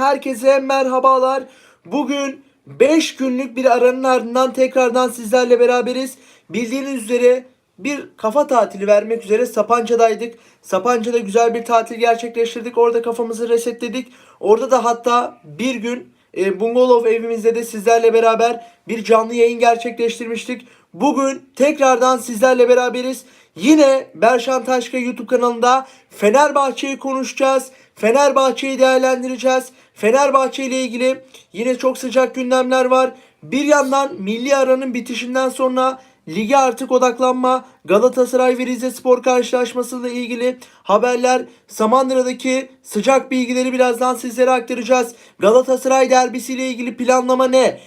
herkese merhabalar. Bugün 5 günlük bir aranın ardından tekrardan sizlerle beraberiz. Bildiğiniz üzere bir kafa tatili vermek üzere Sapanca'daydık. Sapanca'da güzel bir tatil gerçekleştirdik. Orada kafamızı resetledik. Orada da hatta bir gün e, Bungalov evimizde de sizlerle beraber bir canlı yayın gerçekleştirmiştik. Bugün tekrardan sizlerle beraberiz. Yine Berşan Taşka YouTube kanalında Fenerbahçe'yi konuşacağız. Fenerbahçe'yi değerlendireceğiz. Fenerbahçe ile ilgili yine çok sıcak gündemler var. Bir yandan milli aranın bitişinden sonra lige artık odaklanma, Galatasaray ve Rize Spor karşılaşmasıyla ilgili haberler, Samandıra'daki sıcak bilgileri birazdan sizlere aktaracağız. Galatasaray derbisiyle ilgili planlama ne?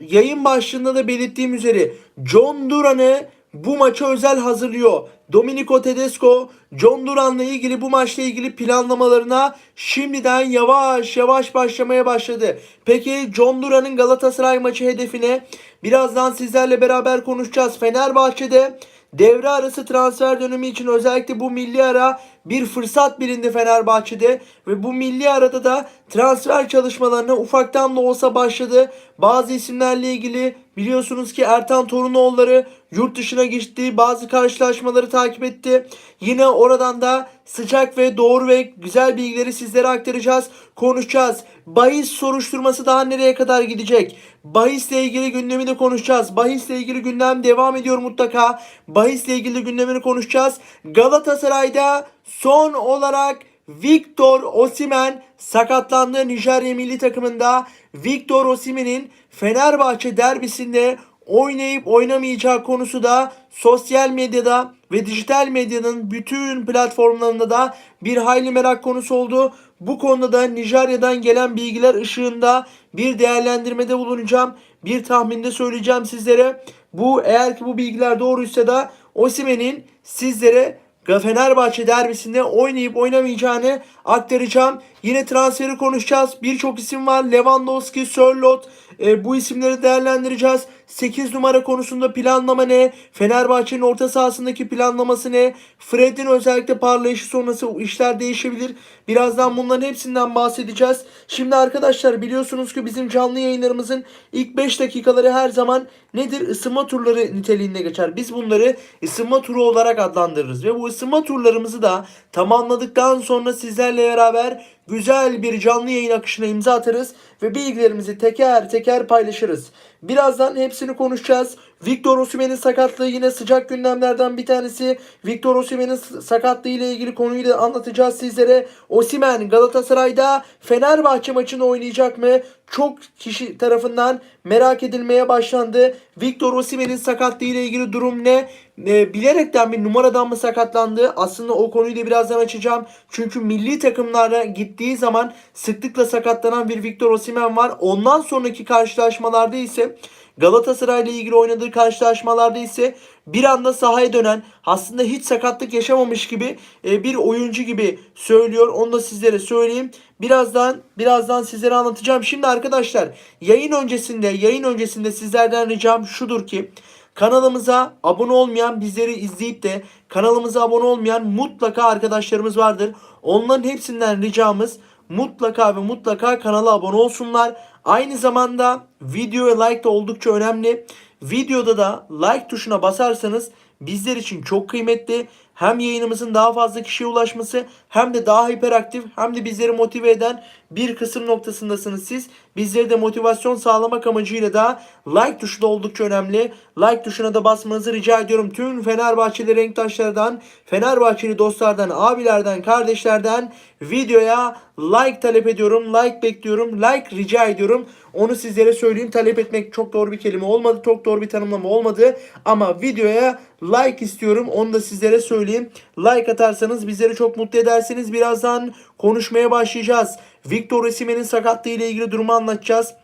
Yayın başlığında da belirttiğim üzere John Duran'ı bu maça özel hazırlıyor. Domenico Tedesco, John Duran'la ilgili bu maçla ilgili planlamalarına şimdiden yavaş yavaş başlamaya başladı. Peki John Duran'ın Galatasaray maçı hedefine birazdan sizlerle beraber konuşacağız. Fenerbahçe'de devre arası transfer dönemi için özellikle bu milli ara bir fırsat bilindi Fenerbahçe'de ve bu milli arada da transfer çalışmalarına ufaktan da olsa başladı. Bazı isimlerle ilgili biliyorsunuz ki Ertan Torunoğulları yurt dışına geçti. Bazı karşılaşmaları takip etti. Yine oradan da sıcak ve doğru ve güzel bilgileri sizlere aktaracağız. Konuşacağız. Bahis soruşturması daha nereye kadar gidecek? Bahisle ilgili gündemi de konuşacağız. Bahisle ilgili gündem devam ediyor mutlaka. Bahisle ilgili gündemini konuşacağız. Galatasaray'da son olarak Victor Osimen sakatlandı Nijerya milli takımında. Victor Osimen'in Fenerbahçe derbisinde oynayıp oynamayacağı konusu da sosyal medyada ve dijital medyanın bütün platformlarında da bir hayli merak konusu oldu. Bu konuda da Nijerya'dan gelen bilgiler ışığında bir değerlendirmede bulunacağım. Bir tahminde söyleyeceğim sizlere. Bu eğer ki bu bilgiler doğruysa da Osimen'in sizlere Fenerbahçe derbisinde oynayıp oynamayacağını aktaracağım. Yine transferi konuşacağız. Birçok isim var. Lewandowski, Sörloth. E, bu isimleri değerlendireceğiz. 8 numara konusunda planlama ne? Fenerbahçe'nin orta sahasındaki planlaması ne? Fred'in özellikle parlayışı sonrası işler değişebilir. Birazdan bunların hepsinden bahsedeceğiz. Şimdi arkadaşlar biliyorsunuz ki bizim canlı yayınlarımızın ilk 5 dakikaları her zaman nedir? Isınma turları niteliğinde geçer. Biz bunları ısınma turu olarak adlandırırız. Ve bu ısınma turlarımızı da tamamladıktan sonra sizlerle beraber güzel bir canlı yayın akışına imza atarız ve bilgilerimizi teker teker paylaşırız. Birazdan hepsini konuşacağız. Victor Osimhen'in sakatlığı yine sıcak gündemlerden bir tanesi. Victor Osimhen'in sakatlığı ile ilgili konuyu da anlatacağız sizlere. Osimhen Galatasaray'da Fenerbahçe maçını oynayacak mı? Çok kişi tarafından merak edilmeye başlandı. Victor Osimhen'in sakatlığı ile ilgili durum ne? E, bilerekten bir numaradan mı sakatlandı? Aslında o konuyu da birazdan açacağım. Çünkü milli takımlara gittiği zaman sıklıkla sakatlanan bir Victor Osimhen var. Ondan sonraki karşılaşmalarda ise Galatasaray ile ilgili oynadığı karşılaşmalarda ise bir anda sahaya dönen aslında hiç sakatlık yaşamamış gibi e, bir oyuncu gibi söylüyor. Onu da sizlere söyleyeyim. Birazdan birazdan sizlere anlatacağım. Şimdi arkadaşlar yayın öncesinde yayın öncesinde sizlerden ricam şudur ki Kanalımıza abone olmayan, bizleri izleyip de kanalımıza abone olmayan mutlaka arkadaşlarımız vardır. Onların hepsinden ricamız mutlaka ve mutlaka kanala abone olsunlar. Aynı zamanda videoya like de oldukça önemli. Videoda da like tuşuna basarsanız bizler için çok kıymetli. Hem yayınımızın daha fazla kişiye ulaşması hem de daha hiperaktif hem de bizleri motive eden bir kısım noktasındasınız siz. Bizleri de motivasyon sağlamak amacıyla da like tuşu da oldukça önemli. Like tuşuna da basmanızı rica ediyorum. Tüm Fenerbahçeli renktaşlardan, Fenerbahçeli dostlardan, abilerden, kardeşlerden videoya like talep ediyorum. Like bekliyorum. Like rica ediyorum. Onu sizlere söyleyeyim. Talep etmek çok doğru bir kelime olmadı. Çok doğru bir tanımlama olmadı. Ama videoya like istiyorum. Onu da sizlere söyleyeyim. Like atarsanız bizleri çok mutlu edersiniz. Birazdan konuşmaya başlayacağız. Victor Osimhen'in sakatlığı ile ilgili durumu anlatacağız.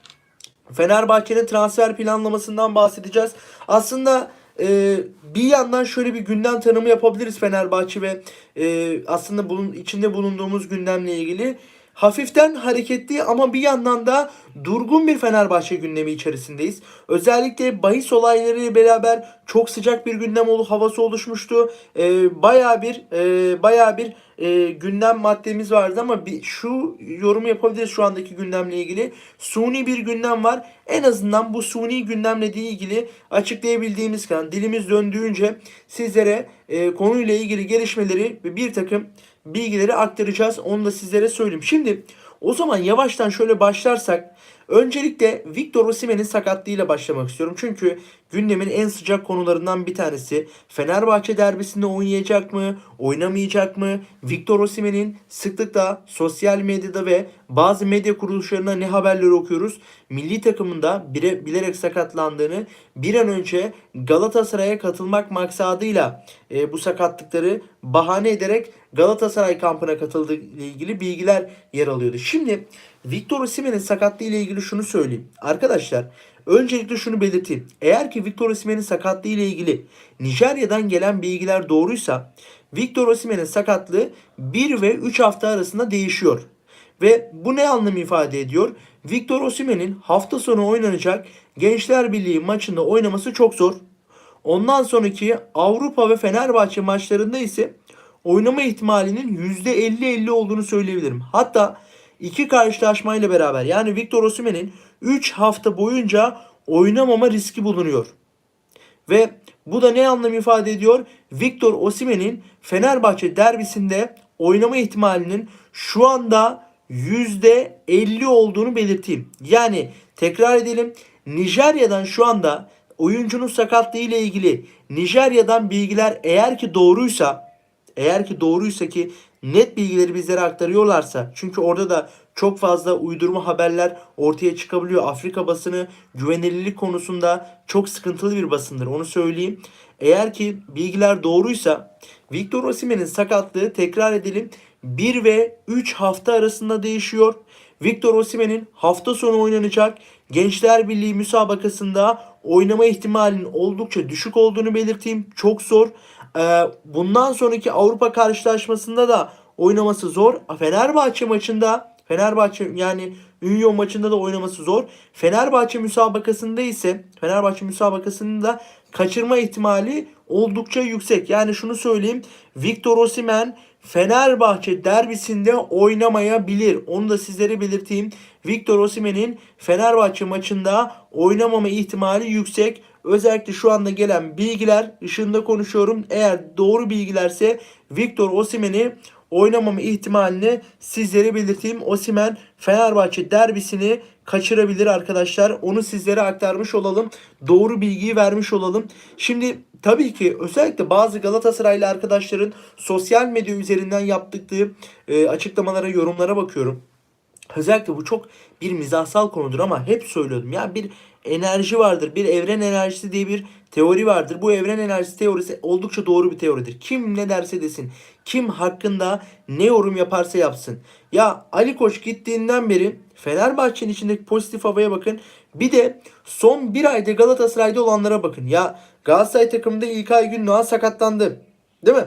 Fenerbahçe'nin transfer planlamasından bahsedeceğiz. Aslında e, bir yandan şöyle bir gündem tanımı yapabiliriz Fenerbahçe ve e, aslında bunun içinde bulunduğumuz gündemle ilgili. Hafiften hareketli ama bir yandan da durgun bir Fenerbahçe gündemi içerisindeyiz. Özellikle bahis olaylarıyla beraber çok sıcak bir gündem oldu, havası oluşmuştu. Ee, bayağı bir e, bayağı bir e, gündem maddemiz vardı ama bir şu yorumu yapabiliriz şu andaki gündemle ilgili. Suni bir gündem var. En azından bu suni gündemle ilgili açıklayabildiğimiz kadar dilimiz döndüğünce sizlere e, konuyla ilgili gelişmeleri ve bir takım bilgileri aktaracağız. Onu da sizlere söyleyeyim. Şimdi o zaman yavaştan şöyle başlarsak öncelikle Victor Osimhen'in sakatlığıyla başlamak istiyorum. Çünkü gündemin en sıcak konularından bir tanesi Fenerbahçe derbisinde oynayacak mı, oynamayacak mı? Victor Osimhen'in sıklıkla sosyal medyada ve bazı medya kuruluşlarına ne haberleri okuyoruz? Milli takımında bire, bilerek sakatlandığını bir an önce Galatasaray'a katılmak maksadıyla e, bu sakatlıkları bahane ederek Galatasaray kampına katıldığı ile ilgili bilgiler yer alıyordu. Şimdi Victor Osimhen'in sakatlığı ile ilgili şunu söyleyeyim. Arkadaşlar öncelikle şunu belirteyim. Eğer ki Victor Osimhen'in sakatlığı ile ilgili Nijerya'dan gelen bilgiler doğruysa Victor Osimhen'in sakatlığı 1 ve 3 hafta arasında değişiyor. Ve bu ne anlam ifade ediyor? Victor Osimhen'in hafta sonu oynanacak Gençler Birliği maçında oynaması çok zor. Ondan sonraki Avrupa ve Fenerbahçe maçlarında ise oynama ihtimalinin %50-50 olduğunu söyleyebilirim. Hatta iki karşılaşmayla beraber yani Victor Osimhen'in 3 hafta boyunca oynamama riski bulunuyor. Ve bu da ne anlam ifade ediyor? Victor Osimhen'in Fenerbahçe derbisinde oynama ihtimalinin şu anda %50 olduğunu belirteyim. Yani tekrar edelim. Nijerya'dan şu anda oyuncunun sakatlığı ile ilgili Nijerya'dan bilgiler eğer ki doğruysa eğer ki doğruysa ki net bilgileri bizlere aktarıyorlarsa çünkü orada da çok fazla uydurma haberler ortaya çıkabiliyor. Afrika basını güvenilirlik konusunda çok sıkıntılı bir basındır onu söyleyeyim. Eğer ki bilgiler doğruysa Victor Osimhen'in sakatlığı tekrar edelim 1 ve 3 hafta arasında değişiyor. Victor Osimhen'in hafta sonu oynanacak Gençler Birliği müsabakasında oynama ihtimalinin oldukça düşük olduğunu belirteyim. Çok zor. Ee, bundan sonraki Avrupa karşılaşmasında da oynaması zor. Fenerbahçe maçında Fenerbahçe yani Union maçında da oynaması zor. Fenerbahçe müsabakasında ise Fenerbahçe müsabakasında kaçırma ihtimali oldukça yüksek. Yani şunu söyleyeyim. Victor Osimhen Fenerbahçe derbisinde oynamayabilir. Onu da sizlere belirteyim. Victor Osimhen'in Fenerbahçe maçında oynamama ihtimali yüksek. Özellikle şu anda gelen bilgiler ışığında konuşuyorum. Eğer doğru bilgilerse Victor Osimhen'i oynamama ihtimalini sizlere belirteyim. Osimhen Fenerbahçe derbisini kaçırabilir arkadaşlar. Onu sizlere aktarmış olalım. Doğru bilgiyi vermiş olalım. Şimdi tabii ki özellikle bazı Galatasaraylı arkadaşların sosyal medya üzerinden yaptıkları e, açıklamalara, yorumlara bakıyorum. Özellikle bu çok bir mizahsal konudur ama hep söylüyordum. Ya bir enerji vardır. Bir evren enerjisi diye bir teori vardır. Bu evren enerjisi teorisi oldukça doğru bir teoridir. Kim ne derse desin. Kim hakkında ne yorum yaparsa yapsın. Ya Ali Koç gittiğinden beri Fenerbahçe'nin içindeki pozitif havaya bakın. Bir de son bir ayda Galatasaray'da olanlara bakın. Ya Galatasaray takımında İlkay Gündoğan sakatlandı. Değil mi?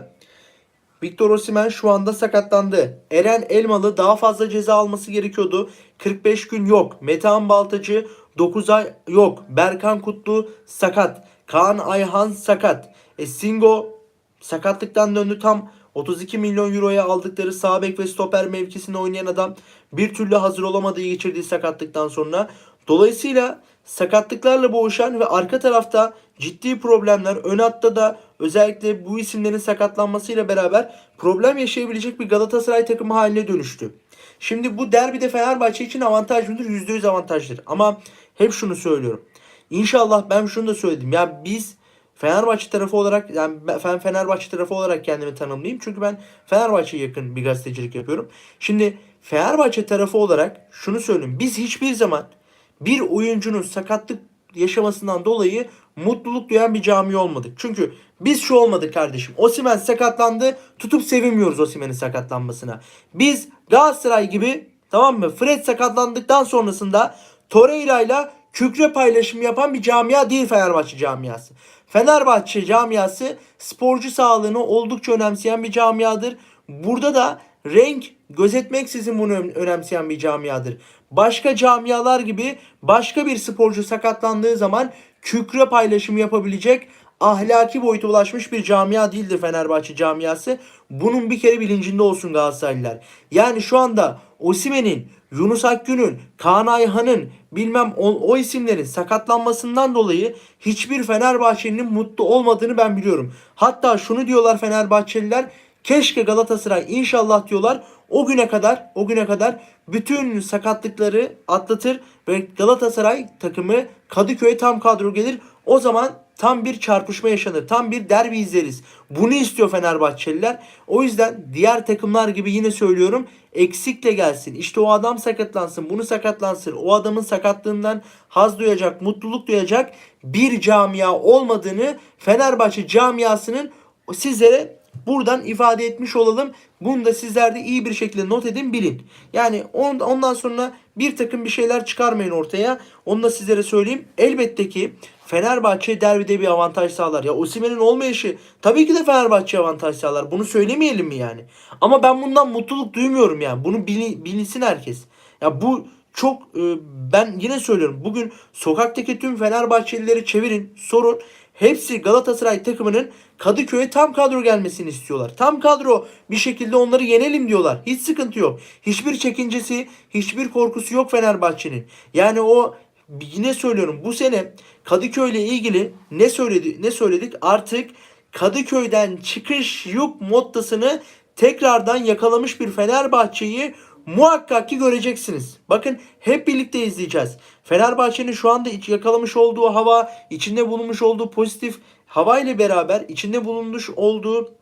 Victor Osimhen şu anda sakatlandı. Eren Elmalı daha fazla ceza alması gerekiyordu. 45 gün yok. Metehan Baltacı 9 ay yok. Berkan Kutlu sakat. Kaan Ayhan sakat. E Singo sakatlıktan döndü tam 32 milyon euroya aldıkları sağ bek ve stoper mevkisinde oynayan adam bir türlü hazır olamadığı geçirdiği sakatlıktan sonra. Dolayısıyla sakatlıklarla boğuşan ve arka tarafta ciddi problemler ön hatta da özellikle bu isimlerin sakatlanmasıyla beraber problem yaşayabilecek bir Galatasaray takımı haline dönüştü. Şimdi bu derbide Fenerbahçe için avantaj mıdır? %100 avantajdır. Ama hep şunu söylüyorum. İnşallah ben şunu da söyledim. Ya biz Fenerbahçe tarafı olarak yani ben Fenerbahçe tarafı olarak kendimi tanımlayayım. Çünkü ben Fenerbahçe'ye yakın bir gazetecilik yapıyorum. Şimdi Fenerbahçe tarafı olarak şunu söyleyeyim. Biz hiçbir zaman bir oyuncunun sakatlık yaşamasından dolayı mutluluk duyan bir cami olmadık. Çünkü biz şu olmadık kardeşim. Osimen sakatlandı. Tutup sevinmiyoruz Osimen'in sakatlanmasına. Biz Galatasaray gibi tamam mı? Fred sakatlandıktan sonrasında Torreira ile kükre paylaşımı yapan bir camia değil Fenerbahçe camiası. Fenerbahçe camiası sporcu sağlığını oldukça önemseyen bir camiadır. Burada da renk gözetmeksizin bunu önemseyen bir camiadır. Başka camialar gibi başka bir sporcu sakatlandığı zaman kükre paylaşımı yapabilecek ahlaki boyuta ulaşmış bir camia değildir Fenerbahçe camiası. Bunun bir kere bilincinde olsun Galatasaraylılar. Yani şu anda Osimen'in, Yunus Akgün'ün, Kaan Ayhan'ın bilmem o, o isimlerin sakatlanmasından dolayı hiçbir Fenerbahçelinin mutlu olmadığını ben biliyorum. Hatta şunu diyorlar Fenerbahçeliler keşke Galatasaray inşallah diyorlar o güne kadar o güne kadar bütün sakatlıkları atlatır ve Galatasaray takımı Kadıköy'e tam kadro gelir. O zaman tam bir çarpışma yaşanır. Tam bir derbi izleriz. Bunu istiyor Fenerbahçeliler. O yüzden diğer takımlar gibi yine söylüyorum eksikle gelsin. İşte o adam sakatlansın, bunu sakatlansın. O adamın sakatlığından haz duyacak, mutluluk duyacak bir camia olmadığını Fenerbahçe camiasının sizlere buradan ifade etmiş olalım. Bunu da sizler de iyi bir şekilde not edin bilin. Yani on- ondan sonra bir takım bir şeyler çıkarmayın ortaya. Onu da sizlere söyleyeyim. Elbette ki Fenerbahçe derbide bir avantaj sağlar. Ya Osimhen'in olmayışı tabii ki de Fenerbahçe avantaj sağlar. Bunu söylemeyelim mi yani? Ama ben bundan mutluluk duymuyorum yani. Bunu bili- bilinsin herkes. Ya bu çok e, ben yine söylüyorum. Bugün sokaktaki tüm Fenerbahçelileri çevirin, sorun. Hepsi Galatasaray takımının Kadıköy'e tam kadro gelmesini istiyorlar. Tam kadro bir şekilde onları yenelim diyorlar. Hiç sıkıntı yok. Hiçbir çekincesi, hiçbir korkusu yok Fenerbahçe'nin. Yani o yine söylüyorum bu sene Kadıköy ile ilgili ne söyledi ne söyledik? Artık Kadıköy'den çıkış yok mottasını tekrardan yakalamış bir Fenerbahçe'yi muhakkak ki göreceksiniz. Bakın hep birlikte izleyeceğiz. Fenerbahçe'nin şu anda yakalamış olduğu hava, içinde bulunmuş olduğu pozitif hava ile beraber içinde bulunmuş olduğu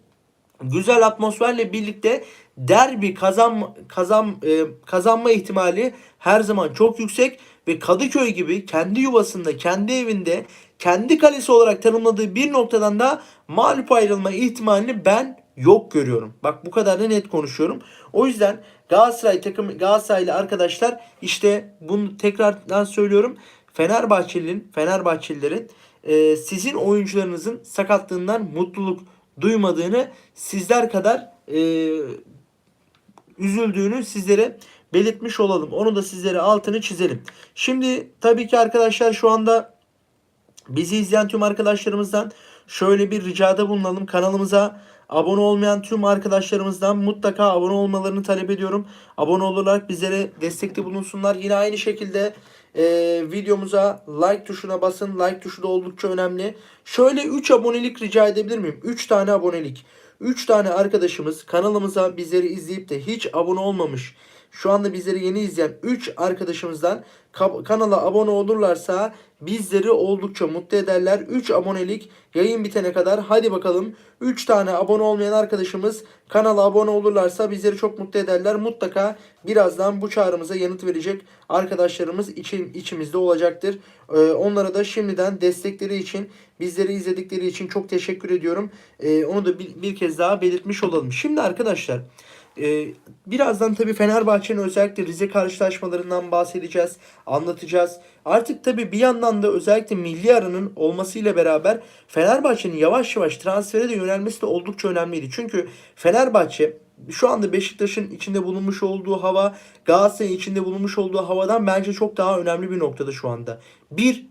güzel atmosferle birlikte derbi kazan kazan e, kazanma ihtimali her zaman çok yüksek ve Kadıköy gibi kendi yuvasında, kendi evinde, kendi kalesi olarak tanımladığı bir noktadan da mağlup ayrılma ihtimalini ben yok görüyorum. Bak bu kadar da net konuşuyorum. O yüzden Galatasaray takım Galatasaraylı arkadaşlar işte bunu tekrardan söylüyorum. Fenerbahçelilerin Fenerbahçelilerin e, sizin oyuncularınızın sakatlığından mutluluk duymadığını sizler kadar e, üzüldüğünü sizlere belirtmiş olalım. Onu da sizlere altını çizelim. Şimdi tabii ki arkadaşlar şu anda bizi izleyen tüm arkadaşlarımızdan şöyle bir ricada bulunalım. Kanalımıza abone olmayan tüm arkadaşlarımızdan mutlaka abone olmalarını talep ediyorum. Abone olarak bizlere destekte bulunsunlar. Yine aynı şekilde e, videomuza like tuşuna basın. Like tuşu da oldukça önemli. Şöyle 3 abonelik rica edebilir miyim? 3 tane abonelik. 3 tane arkadaşımız kanalımıza bizleri izleyip de hiç abone olmamış. Şu anda bizleri yeni izleyen 3 arkadaşımızdan ka- kanala abone olurlarsa bizleri oldukça mutlu ederler. 3 abonelik yayın bitene kadar hadi bakalım 3 tane abone olmayan arkadaşımız kanala abone olurlarsa bizleri çok mutlu ederler. Mutlaka birazdan bu çağrımıza yanıt verecek arkadaşlarımız için, içimizde olacaktır. Ee, onlara da şimdiden destekleri için bizleri izledikleri için çok teşekkür ediyorum. Ee, onu da bir, bir kez daha belirtmiş olalım. Şimdi arkadaşlar ee, birazdan tabii Fenerbahçe'nin özellikle Rize karşılaşmalarından bahsedeceğiz, anlatacağız. Artık tabii bir yandan da özellikle milli aranın olmasıyla beraber Fenerbahçe'nin yavaş yavaş transfere de yönelmesi de oldukça önemliydi. Çünkü Fenerbahçe şu anda Beşiktaş'ın içinde bulunmuş olduğu hava, Galatasaray'ın içinde bulunmuş olduğu havadan bence çok daha önemli bir noktada şu anda. Bir,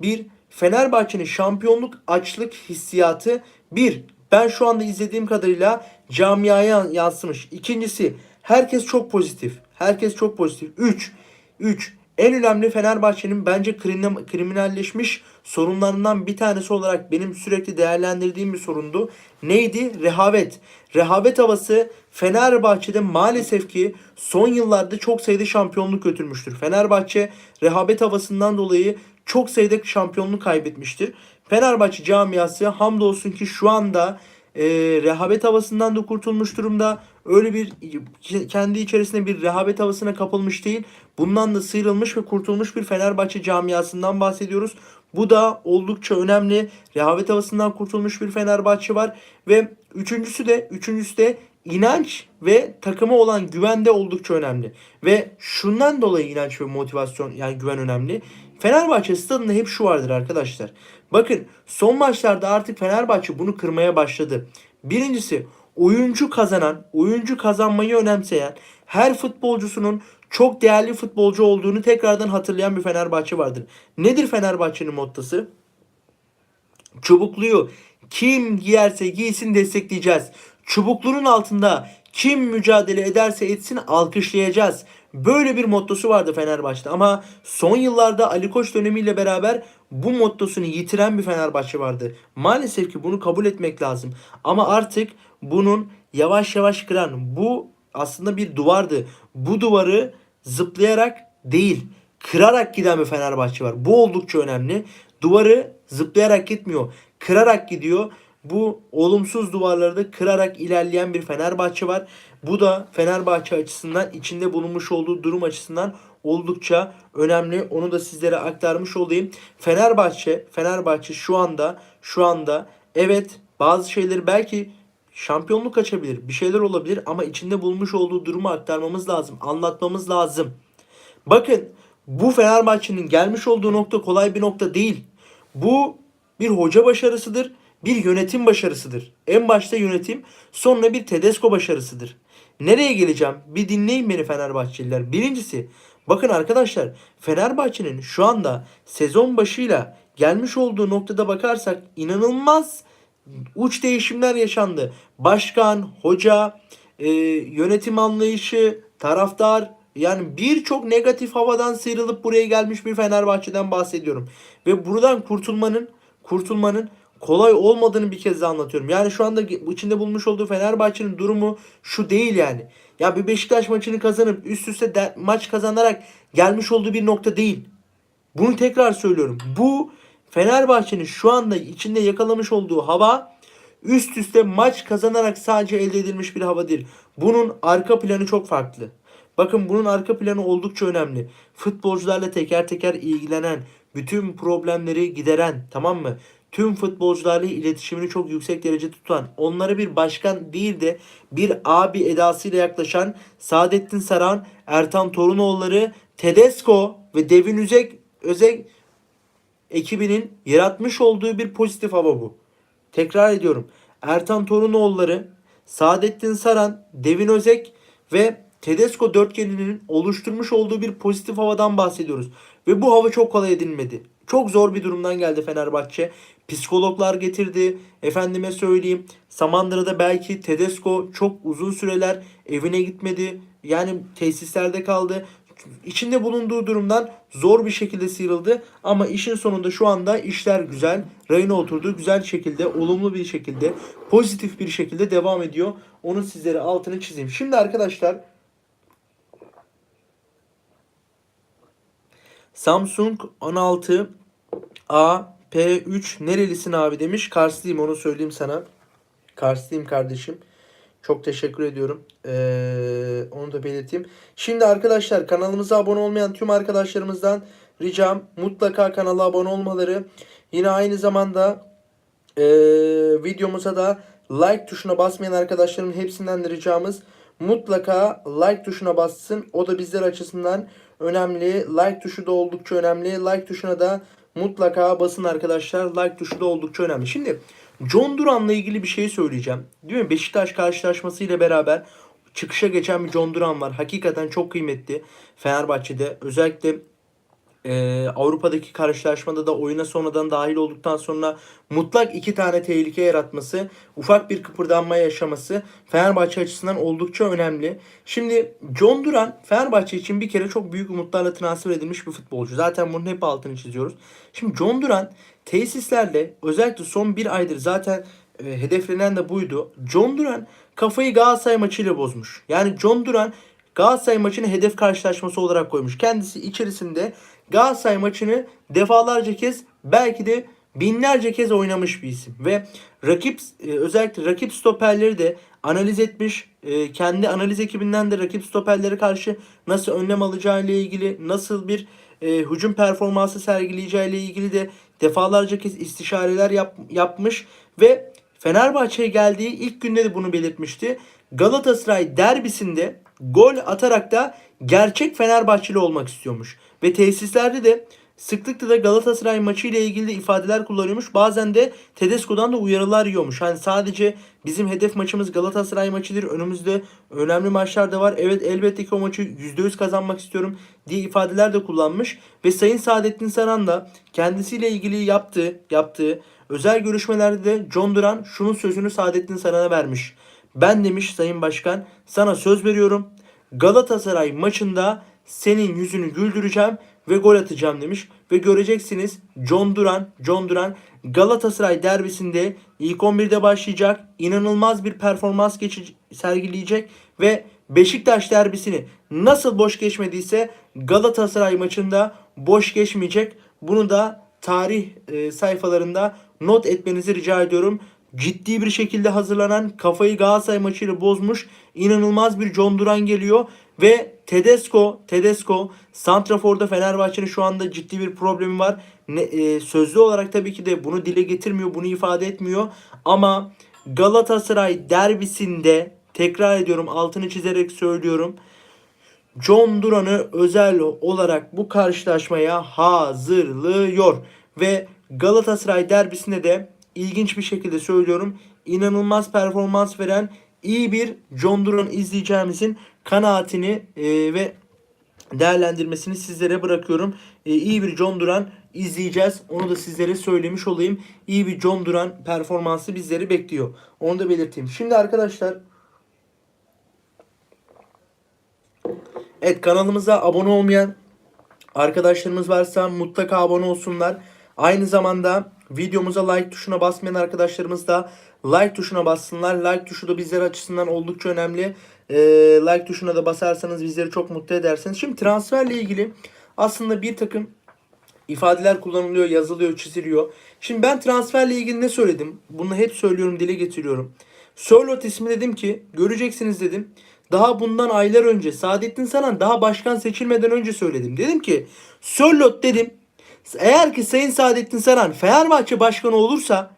bir Fenerbahçe'nin şampiyonluk açlık hissiyatı bir ben şu anda izlediğim kadarıyla camiaya yansımış. İkincisi herkes çok pozitif. Herkes çok pozitif. 3 3 en önemli Fenerbahçe'nin bence kriminal- kriminalleşmiş sorunlarından bir tanesi olarak benim sürekli değerlendirdiğim bir sorundu. Neydi? Rehavet. Rehavet havası Fenerbahçe'de maalesef ki son yıllarda çok sayıda şampiyonluk götürmüştür. Fenerbahçe rehavet havasından dolayı çok sayıda şampiyonluk kaybetmiştir. Fenerbahçe camiası hamdolsun ki şu anda e, rehavet havasından da kurtulmuş durumda. Öyle bir kendi içerisinde bir rehavet havasına kapılmış değil. Bundan da sıyrılmış ve kurtulmuş bir Fenerbahçe camiasından bahsediyoruz. Bu da oldukça önemli. Rehavet havasından kurtulmuş bir Fenerbahçe var ve üçüncüsü de üçüncüsü de inanç ve takıma olan güven de oldukça önemli. Ve şundan dolayı inanç ve motivasyon yani güven önemli. Fenerbahçe stadında hep şu vardır arkadaşlar. Bakın son maçlarda artık Fenerbahçe bunu kırmaya başladı. Birincisi oyuncu kazanan, oyuncu kazanmayı önemseyen, her futbolcusunun çok değerli futbolcu olduğunu tekrardan hatırlayan bir Fenerbahçe vardır. Nedir Fenerbahçe'nin mottosu? Çubukluyu kim giyerse giysin destekleyeceğiz. Çubuklunun altında kim mücadele ederse etsin alkışlayacağız. Böyle bir mottosu vardı Fenerbahçe'de ama son yıllarda Ali Koç dönemiyle beraber bu mottosunu yitiren bir Fenerbahçe vardı. Maalesef ki bunu kabul etmek lazım. Ama artık bunun yavaş yavaş kıran bu aslında bir duvardı. Bu duvarı zıplayarak değil kırarak giden bir Fenerbahçe var. Bu oldukça önemli. Duvarı zıplayarak gitmiyor. Kırarak gidiyor. Bu olumsuz duvarları da kırarak ilerleyen bir Fenerbahçe var. Bu da Fenerbahçe açısından içinde bulunmuş olduğu durum açısından oldukça önemli. Onu da sizlere aktarmış olayım. Fenerbahçe, Fenerbahçe şu anda şu anda evet bazı şeyleri belki şampiyonluk açabilir. Bir şeyler olabilir ama içinde bulunmuş olduğu durumu aktarmamız lazım. Anlatmamız lazım. Bakın bu Fenerbahçe'nin gelmiş olduğu nokta kolay bir nokta değil. Bu bir hoca başarısıdır, bir yönetim başarısıdır. En başta yönetim, sonra bir Tedesco başarısıdır. Nereye geleceğim? Bir dinleyin beni Fenerbahçeliler. Birincisi, bakın arkadaşlar Fenerbahçe'nin şu anda sezon başıyla gelmiş olduğu noktada bakarsak inanılmaz uç değişimler yaşandı. Başkan, hoca, e, yönetim anlayışı, taraftar yani birçok negatif havadan sıyrılıp buraya gelmiş bir Fenerbahçe'den bahsediyorum. Ve buradan kurtulmanın kurtulmanın kolay olmadığını bir kez daha anlatıyorum. Yani şu anda içinde bulmuş olduğu Fenerbahçe'nin durumu şu değil yani. Ya bir Beşiktaş maçını kazanıp üst üste de, maç kazanarak gelmiş olduğu bir nokta değil. Bunu tekrar söylüyorum. Bu Fenerbahçe'nin şu anda içinde yakalamış olduğu hava üst üste maç kazanarak sadece elde edilmiş bir hava değil. Bunun arka planı çok farklı. Bakın bunun arka planı oldukça önemli. Futbolcularla teker teker ilgilenen, bütün problemleri gideren, tamam mı? Tüm futbolcularla iletişimini çok yüksek derece tutan, onlara bir başkan değil de bir abi edasıyla yaklaşan Saadettin Saran, Ertan Torunoğulları, Tedesco ve Devin Üzek, Özek ekibinin yaratmış olduğu bir pozitif hava bu. Tekrar ediyorum. Ertan Torunoğulları, Saadettin Saran, Devin Özek ve Tedesco dörtgeninin oluşturmuş olduğu bir pozitif havadan bahsediyoruz. Ve bu hava çok kolay edilmedi. Çok zor bir durumdan geldi Fenerbahçe. Psikologlar getirdi. Efendime söyleyeyim. Samandıra'da belki Tedesco çok uzun süreler evine gitmedi. Yani tesislerde kaldı. İçinde bulunduğu durumdan zor bir şekilde sıyrıldı. Ama işin sonunda şu anda işler güzel. Rayına oturdu. Güzel şekilde, olumlu bir şekilde, pozitif bir şekilde devam ediyor. Onu sizlere altını çizeyim. Şimdi arkadaşlar Samsung 16 A P3 nerelisin abi demiş. Karslıyım onu söyleyeyim sana. Karslıyım kardeşim. Çok teşekkür ediyorum. Ee, onu da belirteyim. Şimdi arkadaşlar kanalımıza abone olmayan tüm arkadaşlarımızdan ricam mutlaka kanala abone olmaları. Yine aynı zamanda e, videomuza da like tuşuna basmayan arkadaşlarımın hepsinden de ricamız mutlaka like tuşuna bassın. O da bizler açısından önemli. Like tuşu da oldukça önemli. Like tuşuna da mutlaka basın arkadaşlar. Like tuşu da oldukça önemli. Şimdi John Duran'la ilgili bir şey söyleyeceğim. Değil mi? Beşiktaş karşılaşmasıyla beraber çıkışa geçen bir John Duran var. Hakikaten çok kıymetli Fenerbahçe'de. Özellikle e, Avrupa'daki karşılaşmada da oyuna sonradan dahil olduktan sonra mutlak iki tane tehlike yaratması, ufak bir kıpırdanma yaşaması Fenerbahçe açısından oldukça önemli. Şimdi John Duran Fenerbahçe için bir kere çok büyük umutlarla transfer edilmiş bir futbolcu. Zaten bunun hep altını çiziyoruz. Şimdi John Duran tesislerle özellikle son bir aydır zaten e, hedeflenen de buydu. John Duran kafayı Galatasaray maçıyla bozmuş. Yani John Duran Galatasaray maçını hedef karşılaşması olarak koymuş. Kendisi içerisinde Galatasaray maçını defalarca kez belki de binlerce kez oynamış bir isim. Ve rakip e, özellikle rakip stoperleri de analiz etmiş. E, kendi analiz ekibinden de rakip stoperlere karşı nasıl önlem alacağı ile ilgili nasıl bir e, hücum performansı sergileyeceği ile ilgili de defalarca kez istişareler yap, yapmış ve Fenerbahçe'ye geldiği ilk günde de bunu belirtmişti. Galatasaray derbisinde gol atarak da gerçek Fenerbahçeli olmak istiyormuş. Ve tesislerde de sıklıkla da Galatasaray maçı ile ilgili de ifadeler kullanıyormuş. Bazen de Tedesco'dan da uyarılar yiyormuş. Hani sadece bizim hedef maçımız Galatasaray maçıdır. Önümüzde önemli maçlar da var. Evet elbette ki o maçı %100 kazanmak istiyorum diye ifadeler de kullanmış. Ve Sayın Saadettin Saran da kendisiyle ilgili yaptığı, yaptığı özel görüşmelerde de John Duran şunun sözünü Saadettin Saran'a vermiş. Ben demiş Sayın Başkan sana söz veriyorum. Galatasaray maçında senin yüzünü güldüreceğim ve gol atacağım demiş. Ve göreceksiniz John Duran, John Duran Galatasaray derbisinde ilk 11'de başlayacak. İnanılmaz bir performans geçici, sergileyecek ve Beşiktaş derbisini nasıl boş geçmediyse Galatasaray maçında boş geçmeyecek. Bunu da tarih e, sayfalarında not etmenizi rica ediyorum. Ciddi bir şekilde hazırlanan kafayı Galatasaray maçıyla bozmuş inanılmaz bir John Duran geliyor ve Tedesco, Tedesco Santrafor'da Fenerbahçe'nin şu anda ciddi bir problemi var. Ne, e, sözlü olarak tabii ki de bunu dile getirmiyor, bunu ifade etmiyor ama Galatasaray derbisinde tekrar ediyorum altını çizerek söylüyorum. John Duran'ı özel olarak bu karşılaşmaya hazırlıyor ve Galatasaray derbisinde de ilginç bir şekilde söylüyorum inanılmaz performans veren iyi bir John Duran izleyeceğimizin kanaatini e, ve değerlendirmesini sizlere bırakıyorum. E, iyi bir John Duran izleyeceğiz. Onu da sizlere söylemiş olayım. İyi bir John Duran performansı bizleri bekliyor. Onu da belirteyim. Şimdi arkadaşlar Evet kanalımıza abone olmayan arkadaşlarımız varsa mutlaka abone olsunlar. Aynı zamanda videomuza like tuşuna basmayan arkadaşlarımız da like tuşuna bassınlar. Like tuşu da bizler açısından oldukça önemli. Ee, like tuşuna da basarsanız bizleri çok mutlu edersiniz. Şimdi transferle ilgili aslında bir takım ifadeler kullanılıyor, yazılıyor, çiziliyor. Şimdi ben transferle ilgili ne söyledim? Bunu hep söylüyorum, dile getiriyorum. Sörlot ismi dedim ki göreceksiniz dedim. Daha bundan aylar önce Saadettin Saran daha başkan seçilmeden önce söyledim. Dedim ki Sörlot dedim. Eğer ki Sayın Saadettin Saran Fenerbahçe başkanı olursa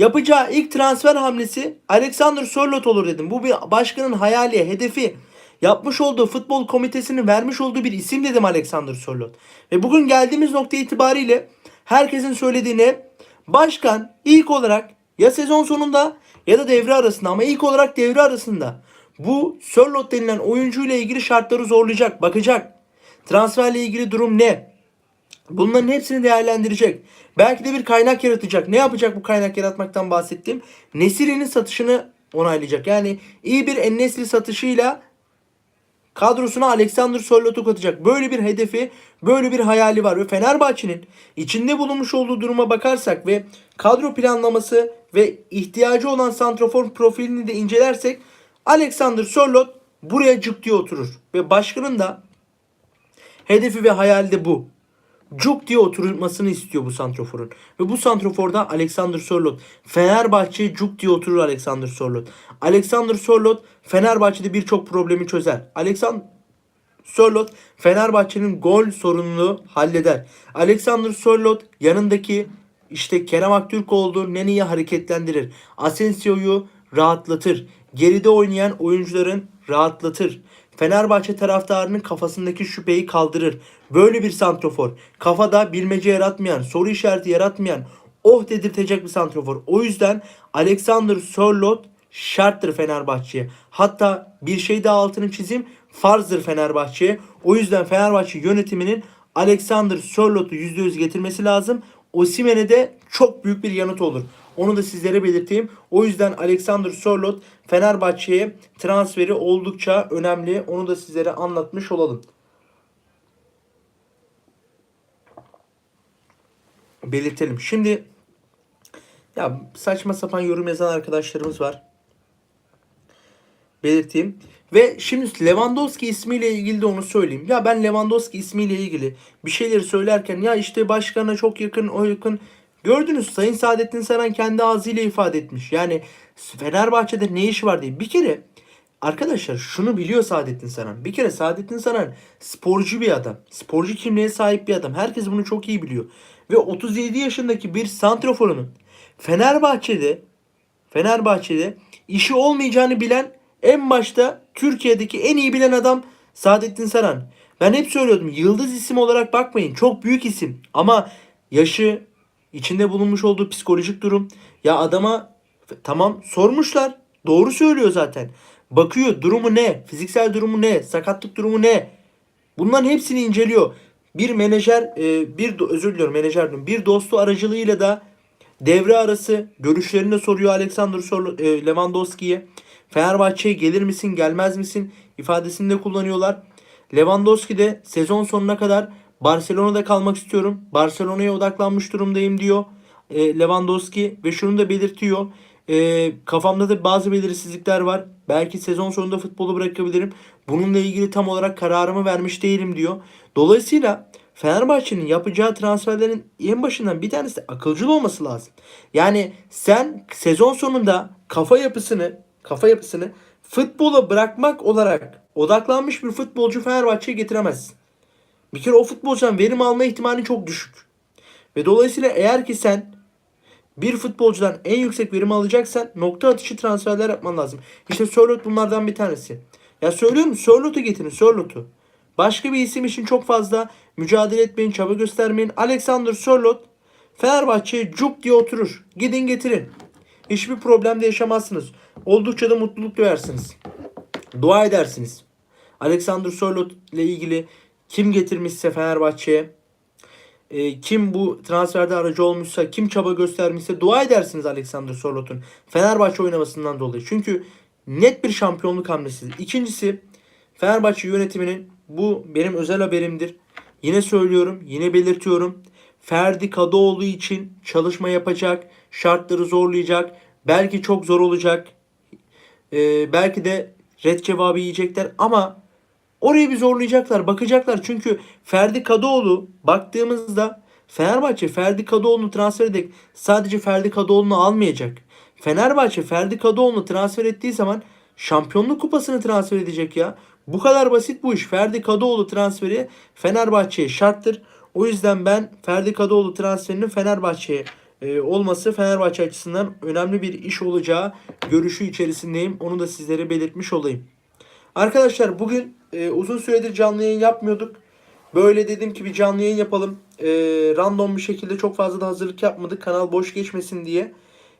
yapacağı ilk transfer hamlesi Alexander Sörlot olur dedim. Bu bir başkanın hayali, hedefi. Yapmış olduğu futbol komitesinin vermiş olduğu bir isim dedim Alexander Sörlot. Ve bugün geldiğimiz nokta itibariyle herkesin söylediğine başkan ilk olarak ya sezon sonunda ya da devre arasında ama ilk olarak devre arasında bu Sörlot denilen oyuncuyla ilgili şartları zorlayacak, bakacak. Transferle ilgili durum ne? Bunların hepsini değerlendirecek. Belki de bir kaynak yaratacak. Ne yapacak bu kaynak yaratmaktan bahsettiğim? Nesiri'nin satışını onaylayacak. Yani iyi bir Ennesli satışıyla kadrosuna Alexander Sörlot'u katacak. Böyle bir hedefi, böyle bir hayali var. Ve Fenerbahçe'nin içinde bulunmuş olduğu duruma bakarsak ve kadro planlaması ve ihtiyacı olan santrafor profilini de incelersek Alexander Sörlot buraya cuk diye oturur. Ve başkanın da hedefi ve hayali de bu. Cuk diye oturmasını istiyor bu santroforun. Ve bu santroforda Alexander Sörlot. Fenerbahçe cuk diye oturur Alexander Sörlot. Alexander Sörlot Fenerbahçe'de birçok problemi çözer. Alexander Sörlot Fenerbahçe'nin gol sorununu halleder. Alexander Sörlot yanındaki işte Kerem Aktürkoğlu Neni'yi hareketlendirir. Asensio'yu rahatlatır. Geride oynayan oyuncuların rahatlatır. Fenerbahçe taraftarının kafasındaki şüpheyi kaldırır. Böyle bir santrofor. Kafada bilmece yaratmayan, soru işareti yaratmayan, oh dedirtecek bir santrofor. O yüzden Alexander Sörlot şarttır Fenerbahçe'ye. Hatta bir şey daha altını çizeyim. Farzdır Fenerbahçe'ye. O yüzden Fenerbahçe yönetiminin Alexander Sörlot'u %100 getirmesi lazım. Osimhen'e de çok büyük bir yanıt olur. Onu da sizlere belirteyim. O yüzden Alexander Sörlot Fenerbahçe'ye transferi oldukça önemli. Onu da sizlere anlatmış olalım. Belirtelim. Şimdi ya saçma sapan yorum yazan arkadaşlarımız var. Belirteyim. Ve şimdi Lewandowski ismiyle ilgili de onu söyleyeyim. Ya ben Lewandowski ismiyle ilgili bir şeyleri söylerken ya işte başkana çok yakın, o yakın Gördünüz Sayın Saadettin Saran kendi ağzıyla ifade etmiş. Yani Fenerbahçe'de ne iş var diye. Bir kere arkadaşlar şunu biliyor Saadettin Saran. Bir kere Saadettin Saran sporcu bir adam. Sporcu kimliğe sahip bir adam. Herkes bunu çok iyi biliyor. Ve 37 yaşındaki bir santroforunun Fenerbahçe'de Fenerbahçe'de işi olmayacağını bilen en başta Türkiye'deki en iyi bilen adam Saadettin Saran. Ben hep söylüyordum yıldız isim olarak bakmayın. Çok büyük isim ama yaşı, içinde bulunmuş olduğu psikolojik durum. Ya adama tamam sormuşlar. Doğru söylüyor zaten. Bakıyor durumu ne? Fiziksel durumu ne? Sakatlık durumu ne? Bunların hepsini inceliyor. Bir menajer, e, bir özür diliyorum menajer diyorum. Bir dostu aracılığıyla da devre arası görüşlerini soruyor Alexander e, Lewandowski'ye. Fenerbahçe'ye gelir misin, gelmez misin ifadesini de kullanıyorlar. Lewandowski de sezon sonuna kadar Barcelona'da kalmak istiyorum. Barcelona'ya odaklanmış durumdayım diyor e, Lewandowski ve şunu da belirtiyor. E, kafamda da bazı belirsizlikler var. Belki sezon sonunda futbolu bırakabilirim. Bununla ilgili tam olarak kararımı vermiş değilim diyor. Dolayısıyla Fenerbahçe'nin yapacağı transferlerin en başından bir tanesi akılcıl olması lazım. Yani sen sezon sonunda kafa yapısını kafa yapısını futbola bırakmak olarak odaklanmış bir futbolcu Fenerbahçe'ye getiremezsin. Bir kere o futbolcudan verim alma ihtimali çok düşük. Ve dolayısıyla eğer ki sen bir futbolcudan en yüksek verim alacaksan nokta atışı transferler yapman lazım. İşte Sörloth bunlardan bir tanesi. Ya söylüyorum Sörloth'u getirin Sörloth'u. Başka bir isim için çok fazla mücadele etmeyin, çaba göstermeyin. Alexander Sörloth Fenerbahçe'ye cuk diye oturur. Gidin getirin. Hiçbir problem de yaşamazsınız. Oldukça da mutluluk duyarsınız. Dua edersiniz. Alexander Sörloth ile ilgili kim getirmişse Fenerbahçe'ye e, kim bu transferde aracı olmuşsa, kim çaba göstermişse dua edersiniz Alexander Sörloth'un Fenerbahçe oynamasından dolayı. Çünkü net bir şampiyonluk hamlesi. İkincisi Fenerbahçe yönetiminin bu benim özel haberimdir. Yine söylüyorum, yine belirtiyorum. Ferdi Kadıoğlu için çalışma yapacak, şartları zorlayacak. Belki çok zor olacak. Ee, belki de red cevabı yiyecekler ama Orayı bir zorlayacaklar, bakacaklar. Çünkü Ferdi Kadıoğlu baktığımızda Fenerbahçe Ferdi Kadıoğlu'nu transfer edecek. Sadece Ferdi Kadıoğlu'nu almayacak. Fenerbahçe Ferdi Kadıoğlu'nu transfer ettiği zaman şampiyonluk kupasını transfer edecek ya. Bu kadar basit bu iş. Ferdi Kadıoğlu transferi Fenerbahçe'ye şarttır. O yüzden ben Ferdi Kadıoğlu transferinin Fenerbahçe'ye e, olması Fenerbahçe açısından önemli bir iş olacağı görüşü içerisindeyim. Onu da sizlere belirtmiş olayım. Arkadaşlar bugün e, uzun süredir canlı yayın yapmıyorduk. Böyle dedim ki bir canlı yayın yapalım. E, random bir şekilde çok fazla da hazırlık yapmadık. Kanal boş geçmesin diye.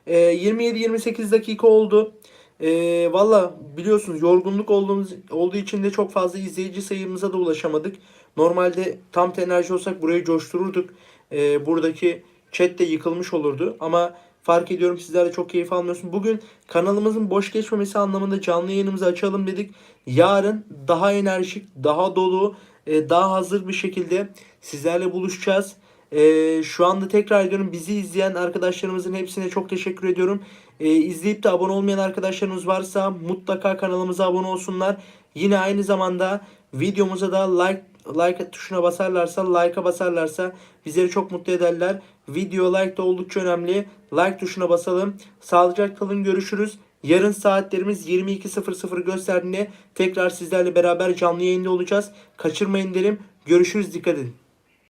E, 27-28 dakika oldu. E, Valla biliyorsunuz yorgunluk olduğumuz olduğu için de çok fazla izleyici sayımıza da ulaşamadık. Normalde tam enerji olsak burayı coştururduk. E, buradaki chat de yıkılmış olurdu. Ama fark ediyorum sizler de çok keyif almıyorsunuz. Bugün kanalımızın boş geçmemesi anlamında canlı yayınımızı açalım dedik. Yarın daha enerjik, daha dolu, e, daha hazır bir şekilde sizlerle buluşacağız. E, şu anda tekrar ediyorum bizi izleyen arkadaşlarımızın hepsine çok teşekkür ediyorum. E, izleyip de abone olmayan arkadaşlarımız varsa mutlaka kanalımıza abone olsunlar. Yine aynı zamanda videomuza da like like tuşuna basarlarsa, like'a basarlarsa bizleri çok mutlu ederler. Video like de oldukça önemli. Like tuşuna basalım. Sağlıcakla kalın görüşürüz. Yarın saatlerimiz 22.00 gösterdiğinde tekrar sizlerle beraber canlı yayında olacağız. Kaçırmayın derim. Görüşürüz dikkat edin.